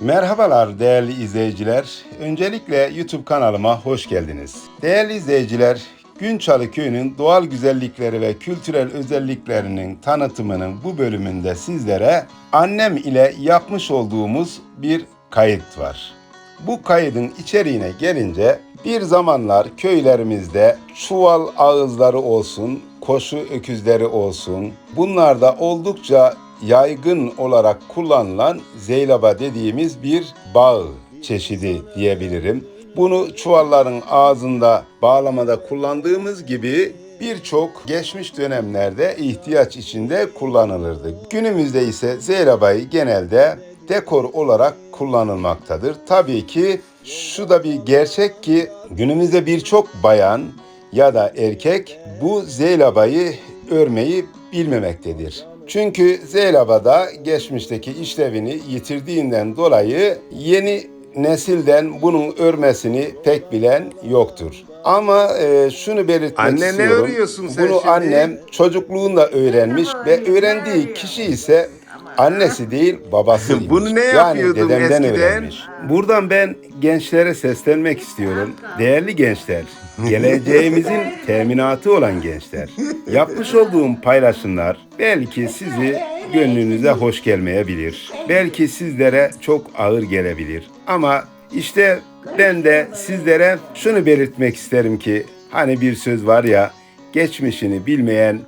Merhabalar değerli izleyiciler. Öncelikle YouTube kanalıma hoş geldiniz. Değerli izleyiciler, Günçalı Köyü'nün doğal güzellikleri ve kültürel özelliklerinin tanıtımının bu bölümünde sizlere annem ile yapmış olduğumuz bir kayıt var. Bu kaydın içeriğine gelince bir zamanlar köylerimizde çuval ağızları olsun, koşu öküzleri olsun bunlarda oldukça yaygın olarak kullanılan zeylaba dediğimiz bir bağ çeşidi diyebilirim. Bunu çuvalların ağzında bağlamada kullandığımız gibi birçok geçmiş dönemlerde ihtiyaç içinde kullanılırdı. Günümüzde ise zeylabayı genelde dekor olarak kullanılmaktadır. Tabii ki şu da bir gerçek ki günümüzde birçok bayan ya da erkek bu zeylabayı örmeyi bilmemektedir. Çünkü zeylabada geçmişteki işlevini yitirdiğinden dolayı yeni nesilden bunun örmesini pek bilen yoktur. Ama e, şunu belirtmek Anne, ne istiyorum. örüyorsun sen Bunu şimdi? annem çocukluğunda öğrenmiş ve öğrendiği kişi ise annesi değil babasıymış. Bunu ne yani yapıyordun dedemden eskiden? öğrenmiş. Buradan ben gençlere seslenmek istiyorum. Değerli gençler, geleceğimizin teminatı olan gençler. Yapmış olduğum paylaşımlar belki sizi gönlünüze hoş gelmeyebilir. Belki sizlere çok ağır gelebilir. Ama işte ben de sizlere şunu belirtmek isterim ki hani bir söz var ya geçmişini bilmeyen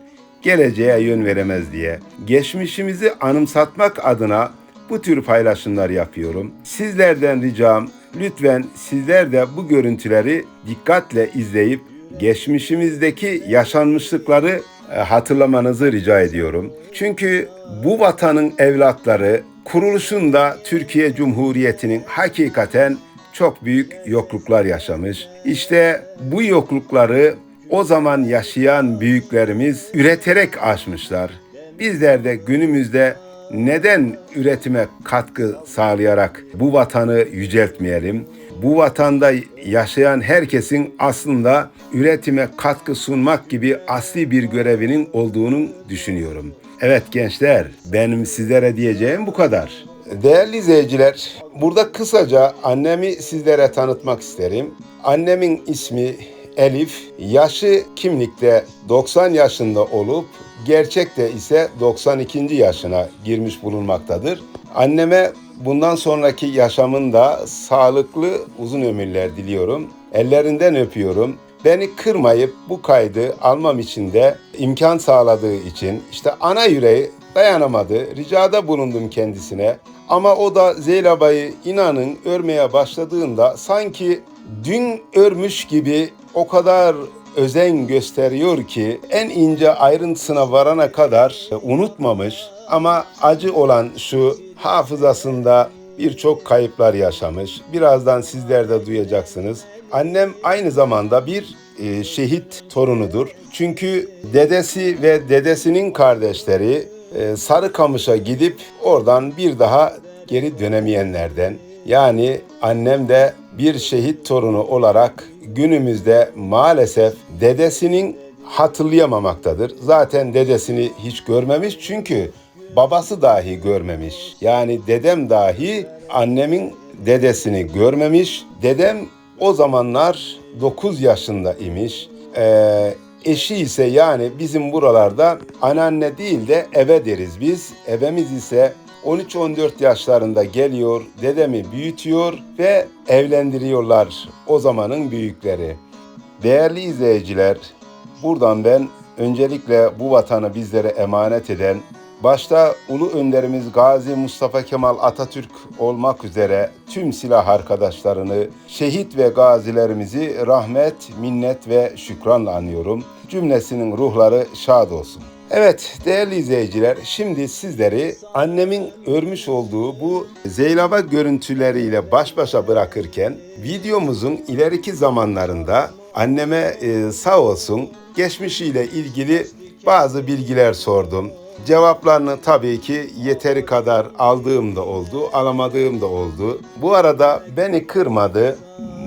geleceğe yön veremez diye. Geçmişimizi anımsatmak adına bu tür paylaşımlar yapıyorum. Sizlerden ricam lütfen sizler de bu görüntüleri dikkatle izleyip geçmişimizdeki yaşanmışlıkları e, hatırlamanızı rica ediyorum. Çünkü bu vatanın evlatları kuruluşunda Türkiye Cumhuriyeti'nin hakikaten çok büyük yokluklar yaşamış. İşte bu yoklukları o zaman yaşayan büyüklerimiz üreterek aşmışlar. Bizler de günümüzde neden üretime katkı sağlayarak bu vatanı yüceltmeyelim? Bu vatanda yaşayan herkesin aslında üretime katkı sunmak gibi asli bir görevinin olduğunu düşünüyorum. Evet gençler, benim sizlere diyeceğim bu kadar. Değerli izleyiciler, burada kısaca annemi sizlere tanıtmak isterim. Annemin ismi Elif, yaşı kimlikte 90 yaşında olup gerçekte ise 92. yaşına girmiş bulunmaktadır. Anneme bundan sonraki yaşamında sağlıklı uzun ömürler diliyorum. Ellerinden öpüyorum. Beni kırmayıp bu kaydı almam için de imkan sağladığı için işte ana yüreği dayanamadı. Ricada bulundum kendisine. Ama o da Zeylaba'yı inanın örmeye başladığında sanki dün örmüş gibi o kadar özen gösteriyor ki en ince ayrıntısına varana kadar unutmamış. Ama acı olan şu hafızasında birçok kayıplar yaşamış. Birazdan sizler de duyacaksınız. Annem aynı zamanda bir e, şehit torunudur. Çünkü dedesi ve dedesinin kardeşleri e, Sarıkamış'a gidip oradan bir daha geri dönemeyenlerden. Yani annem de bir şehit torunu olarak günümüzde maalesef dedesinin hatırlayamamaktadır. Zaten dedesini hiç görmemiş çünkü babası dahi görmemiş. Yani dedem dahi annemin dedesini görmemiş. Dedem o zamanlar 9 yaşında imiş. Ee, eşi ise yani bizim buralarda anneanne değil de eve deriz biz. Evemiz ise 13-14 yaşlarında geliyor, dedemi büyütüyor ve evlendiriyorlar o zamanın büyükleri. Değerli izleyiciler, buradan ben öncelikle bu vatanı bizlere emanet eden, başta ulu önderimiz Gazi Mustafa Kemal Atatürk olmak üzere tüm silah arkadaşlarını, şehit ve gazilerimizi rahmet, minnet ve şükranla anıyorum. Cümlesinin ruhları şad olsun. Evet değerli izleyiciler şimdi sizleri annemin örmüş olduğu bu zeylaba görüntüleriyle baş başa bırakırken videomuzun ileriki zamanlarında anneme e, sağ olsun geçmişiyle ilgili bazı bilgiler sordum. Cevaplarını tabii ki yeteri kadar aldığım da oldu, alamadığım da oldu. Bu arada beni kırmadı,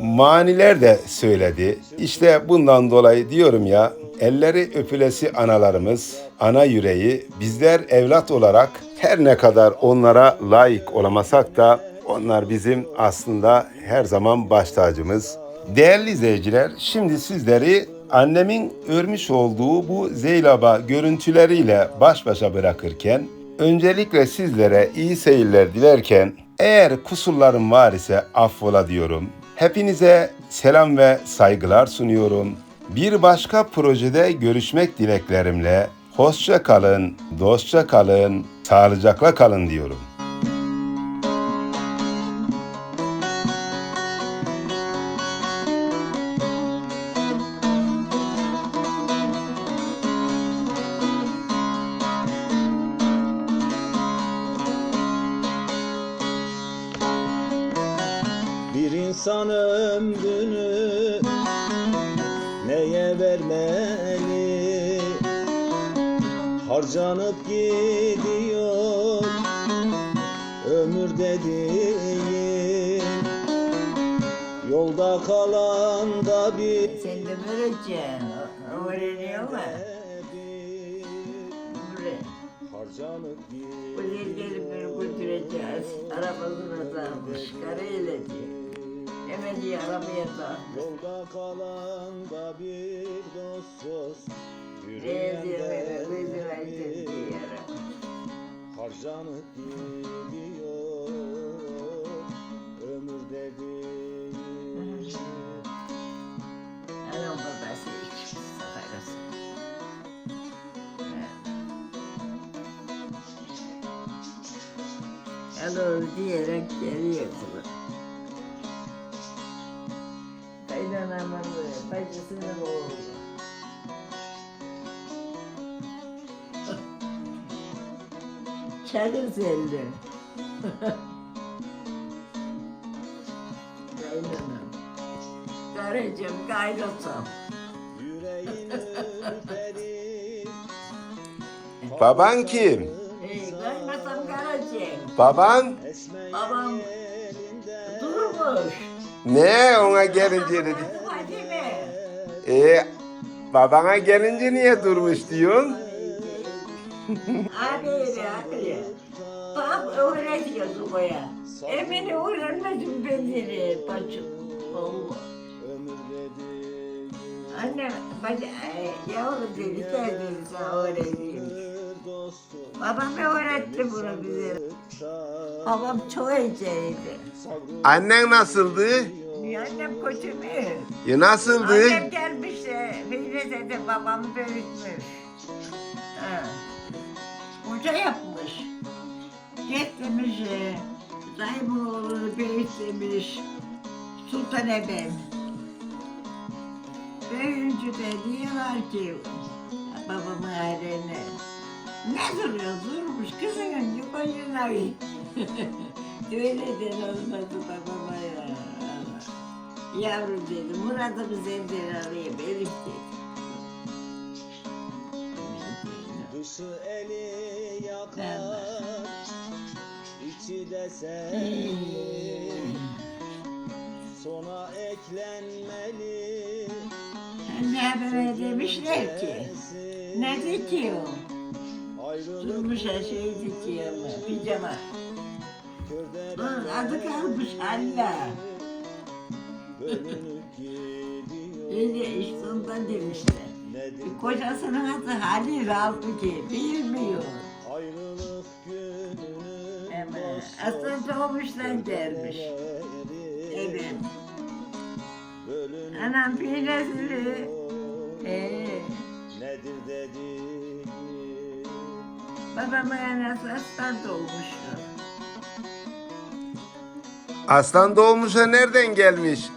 maniler de söyledi. İşte bundan dolayı diyorum ya, elleri öpülesi analarımız, ana yüreği, bizler evlat olarak her ne kadar onlara layık olamasak da Onlar bizim aslında her zaman baş tacımız. Değerli izleyiciler, şimdi sizleri annemin örmüş olduğu bu Zeylaba görüntüleriyle baş başa bırakırken öncelikle sizlere iyi seyirler dilerken eğer kusurlarım var ise affola diyorum. Hepinize selam ve saygılar sunuyorum. Bir başka projede görüşmek dileklerimle hoşça kalın, dostça kalın, sağlıcakla kalın diyorum. Bir Sen de vereceksin. Öğreniyor mu? bir Buraya. Buraya gelip beni götüreceğiz. Arabasına takmış. Karayla Hemen diye arabaya takmış. Yolda kalan da bir dostsuz Ne diye beni Yürüyen götürecek diye aramış. Harcanıp gidiyor ömür dediğin Alo diyerek geliyor kızım. Kaynanamın bacısının oğlu. Çakır selli. Kaynanam. Karıcığım kaynasam. Yüreğin ürperir Baban kim? Baban? Babam durmuş. Ne ona gelince dedi. Hadi mi? E babana gelince niye durmuş diyorsun? Abi abi. Bak öğretiyor Zuba'ya. Emini öğrenmedim ben seni bacım. Allah. Anne bacı, ay, yavrum dedi gel dedi öğreteyim. Dostum Babam öğretti bunu bize. Babam çok iyiceydi. Annen nasıldı? Annem kötü mü? Ya nasıldı? Annem gelmiş de Mine dedi babam büyütmüş. Ha. Hoca yapmış. Gitmiş e, dayımın oğlunu büyütmüş. Sultan Ebem. Büyüyünce de diyorlar ki babamın ailene. Ne duruyor durmuş kızının yukarıya Öyle de olmadı babama ya. Yavrum dedi, Murat'ı biz evden alayım, Elif dedi. Dışı eli yakar içi de sen Sona eklenmeli Ne haber demişler ki? Ne dikiyor? Ayrılık Durmuş her şeyi dikiyor ama, pijama. Bunun adı kalmış gidiyor Öyle işte ondan demişler. Kocasının adı Halil bilmiyor. ayrılık gününü Ama aslında doğmuştan gelmiş. Evet. Anam pinesini. Ee, nedir dedi babamın anası aslan doğmuştu. Aslan doğmuşa nereden gelmiş?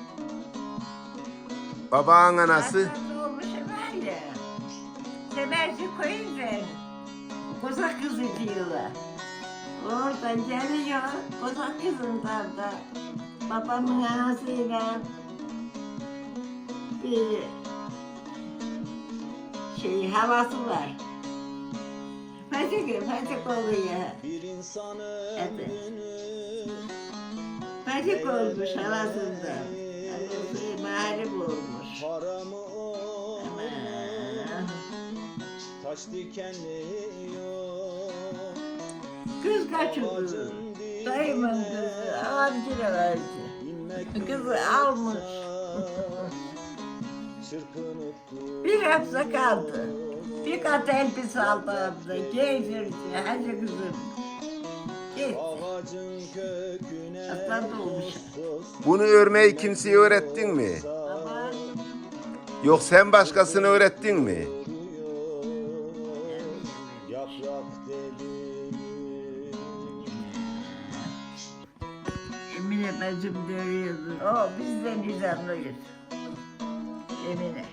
Babanın anası. Aslan doğmuş var ya. Semerci koyunca kozak kızı diyorlar. Oradan geliyor kozak kızından da babamın anasıyla bir şey havası var. Patik, patik oluyor. Bir insan Evet. ömrünü Patik olmuş havasında. Annesi mağlup olmuş. para mı o Aman. taş dikenli yok Kız kaçırdı. Dayımın kızı avcıya verdi. Kızı almış. Bir hafta kaldı. Bir kat elbise aldı abla. Giydirdi. Hadi kızım. Git. Aslan doğmuş. Bunu örmeyi kimseye öğrettin mi? Yok sen başkasına öğrettin mi? Emine bacım görüyordu. O bizden nizamlıyız. Emine.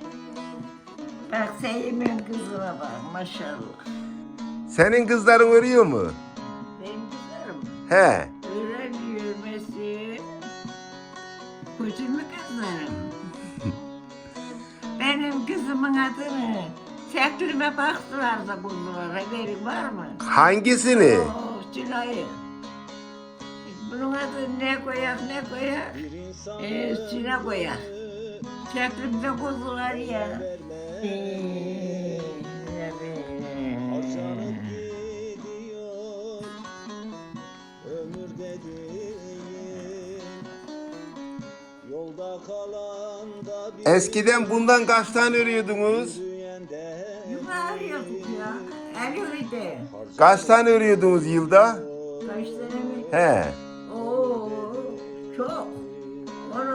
Bak Seyim'in kızına bak maşallah. Senin kızların örüyor mu? Benim kızlarım. He. Öğreniyor mesleği. Kocamı kızlarım. Benim kızımın adını Seklime baktılar da buldular. Haberin var mı? Hangisini? Oo, Tülay'ı. Bunun adını ne koyak ne koyak? Ee, Sina koyak. Seklimde buldular ya. Ne harcanıp be. gidiyor ömür dediğin yolda kalan da bir Eskiden bundan kaç tane örüyordunuz? yürüyende Yuvarlıyorduk ya. El öyle. Kaç tane örüyordunuz yılda? Kaç tane mi? He. Oo, çok.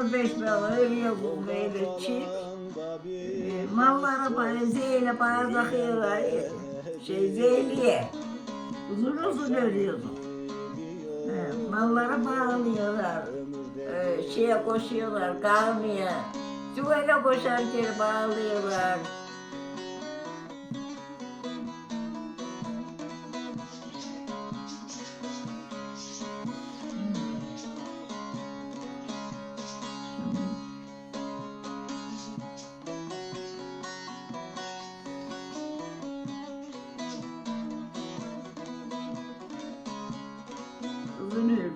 15 bala örüyordum böyle çift. da bir Ee, Mallara bana zeyle bana takıyorlar. Şey zeyliye. Uzun uzun örüyordum. Mallara bağlıyorlar. Ee, şeye koşuyorlar, kalmaya. Suvayla koşarken bağlıyorlar. Uzun böyle.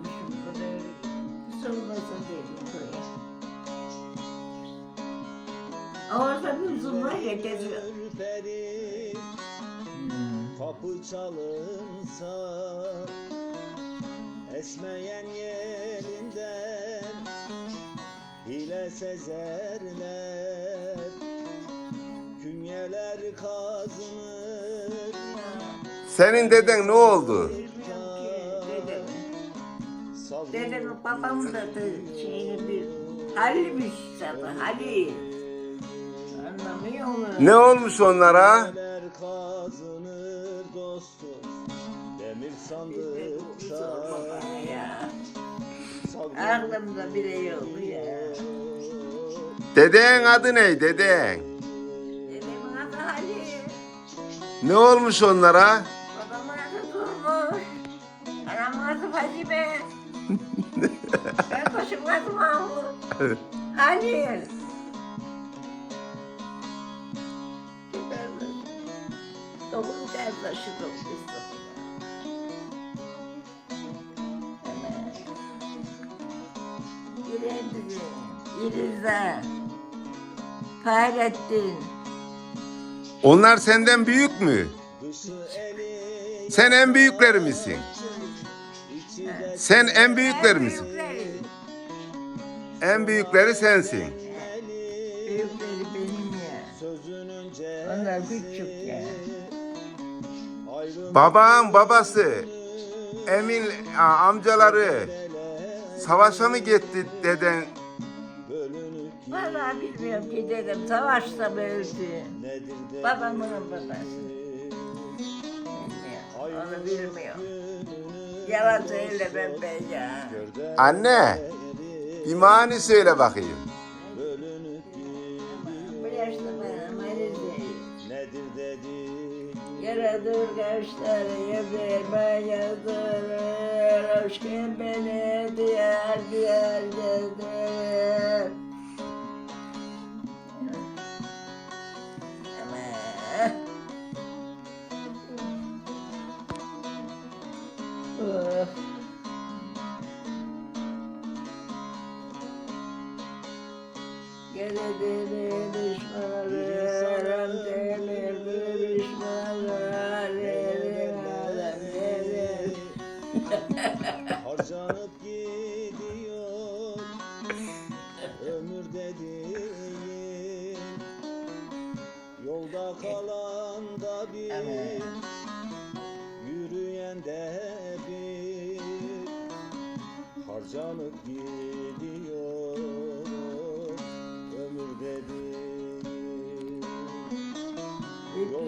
Kısa olmasa dedim böyle. Orada bir uzun var ya geziyor. ürperi kapı çalınsa esmeyen yerinden hile sezerler künyeler kazınır Senin deden ne oldu? Babamın da da şeyini bir Halil'miş zaten Halil. Anlamıyor musun? Ne olmuş onlara? Ya. Aklımda bile yok ya. Deden adı ne deden? Dedemin adı Halil. Ne olmuş onlara? Babamın adı Durmuş. Anamın adı Fadime. Başımın adı Mahmut. Halil. Dokuz tane taşı dokuz Girendi, İriza, Fahrettin, Onlar senden büyük mü? Sen en büyükleri misin? Sen en büyükleri misin? En büyükleri sensin. Büyükleri benim ya. Onlar küçük ya. Babam babası, Emin amcaları savaşa mı gitti deden? Vallahi bilmiyorum ki dedim savaşta mı öldü? Babamın babası. Bilmiyorum, onu bilmiyorum. Yalan söylemem ben ya. Anne, bir mani söyle bakayım. Dedi Yaradır kaşları yüzüme yazdırır Aşkın beni diğer diğer gezdirir Ama did it.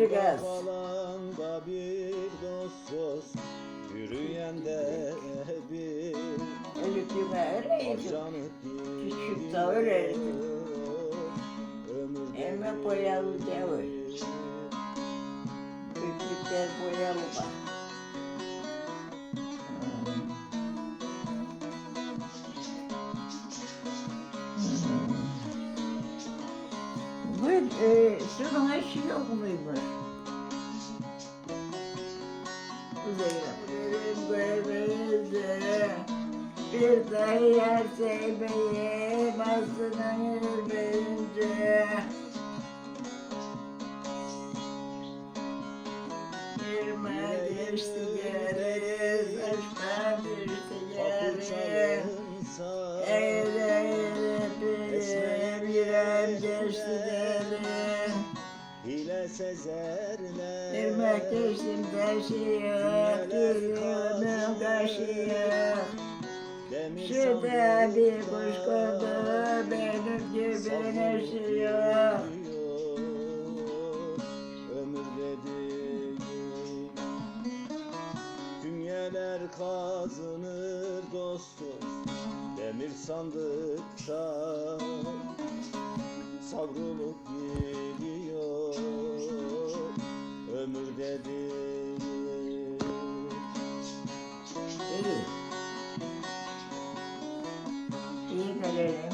Bitti Yolda gaz. kalan da bir dostsuz Yürüyen de bir Elif'ime öyleydi. Harcanıp Küçük de öyleydi. Kuzey'le. Görmeyince bir dahi yer sevmeyeyim aslında görmeyince. Yirmi geçti geri, saçma düştü geri. Eyle eyle bir yüreğim geçti geri. Hile sezerler Irmak geçtim taşıyor, Bir kuş kondu, benim gibi neşiyor. Ömür dediğin Dünyalar kazınır dostum Demir sandıkta Savrulup gidiyor Ömür dediğin İyi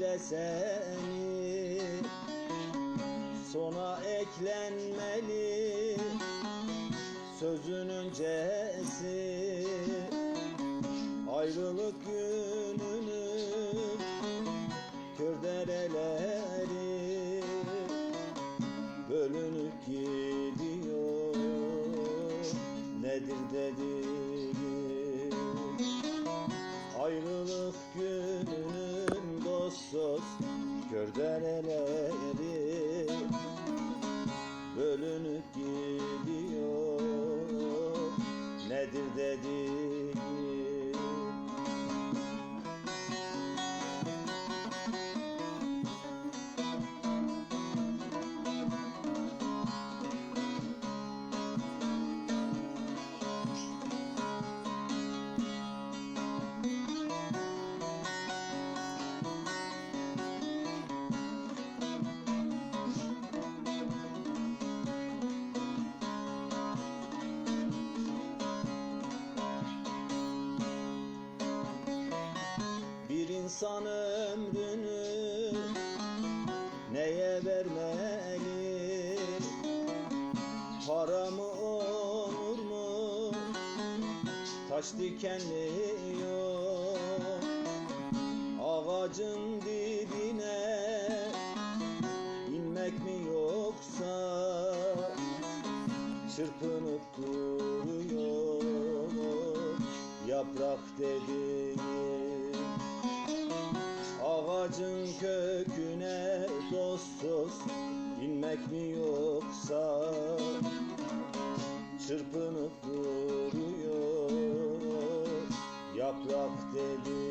de seni. Sona eklenmeli Sözün öncesi Ayrılık gününün Taş dikenli yok Ağacın dibine inmek mi yoksa Çırpınıp duruyor yaprak dediğin Ağacın köküne dostsuz inmek mi yoksa Çırpınıp duruyor yaprak dedi